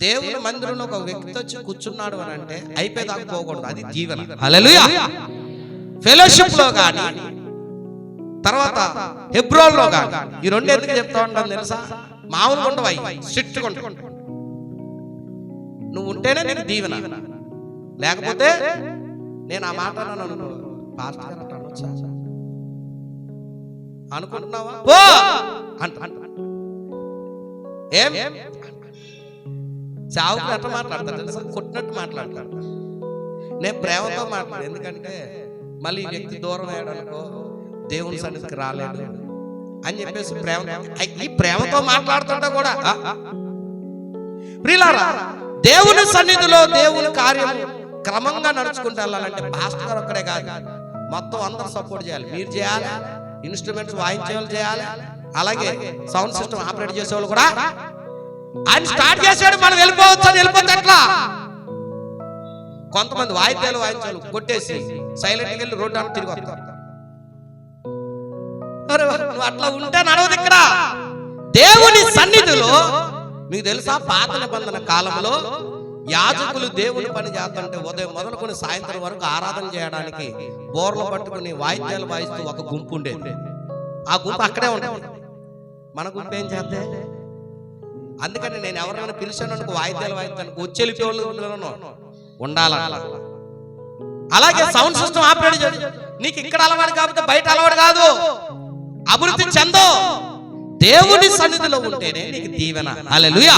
దేవుని మందిరంలో ఒక వ్యక్తి వచ్చి కూర్చున్నాడు అని అంటే అయిపోయేదాకా పోకూడదు. అది జీవన. ఫెలోషిప్లో కానీ తర్వాత హెబ్రోన్లో కానీ ఈ రెండు ఎందుకు చెప్తా ఉంటాను తెలుసా? మామూలుగా ఉండవు స్ట్రిక్ట్ నువ్వు ఉంటేనే నీకు దీవెన లేకపోతే నేను ఆ మాట? అనుకుంటున్నావా? అంట. ఏం? చావుకు ఎట్లా మాట్లాడతాడు? కొట్టినట్టు మాట్లాడతాడు నేను ప్రేమతో మాట్లాడు ఎందుకంటే మళ్ళీ వ్యక్తి దూరం అయ్యాడు అనుకో దేవుని సన్నిధికి రాలేడు. అని చెప్పేసి ప్రేమ ఈ ప్రేమతో మాట్లాడుతుంటే కూడా. ప్రియులారా దేవుని సన్నిధిలో దేవుని కార్యం క్రమంగా నడుచుకుంటూ వెళ్ళాలంటే పాస్టర్ ఒక్కడే కాదు. మొత్తం అందరూ సపోర్ట్ చేయాలి. మీరు చేయాలి. ఇన్స్ట్రుమెంట్స్ వాయించే వాళ్ళు చేయాలి? అలాగే సౌండ్ సిస్టమ్ ఆపరేట్ చేసే వాళ్ళు కూడా ఆయన స్టార్ట్ చేశాడు మనం వెళ్ళిపోవచ్చు అని వెళ్ళిపోతే ఎట్లా? కొంతమంది వాయిద్యాలు వాయించాలు కొట్టేసి సైలెంట్ వెళ్ళి రోడ్డు అంతా తిరిగి వస్తారు. అట్లా ఉంటే నడవదు ఇక్కడ. దేవుని సన్నిధిలో మీకు తెలుసా పాత నిబంధన కాలంలో యాజకులు దేవుని పని చేస్తుంటే ఉదయం మొదలుకొని సాయంత్రం వరకు ఆరాధన చేయడానికి బోర్లు పట్టుకుని వాయిద్యాలు వాయిస్తూ ఒక గుంపు ఉండేది. ఆ గుంపు అక్కడే ఉండేది. మన గుంపు ఏం చేస్తే? అందుకని నేను ఎవరైనా పిలిచాను అనుకో వాయిద్యాలు వాయిద్యానికి వచ్చి వెళ్ళిపోవాలి ఉండాల అలాగే సౌండ్ సిస్టమ్ ఆపరేట్ చేయాలి నీకు ఇక్కడ అలవాటు కాకపోతే బయట అలవాటు కాదు. అభివృద్ధి చెందో. దేవుని సన్నిధిలో ఉంటేనే నీకు దీవెన. హల్లెలూయా.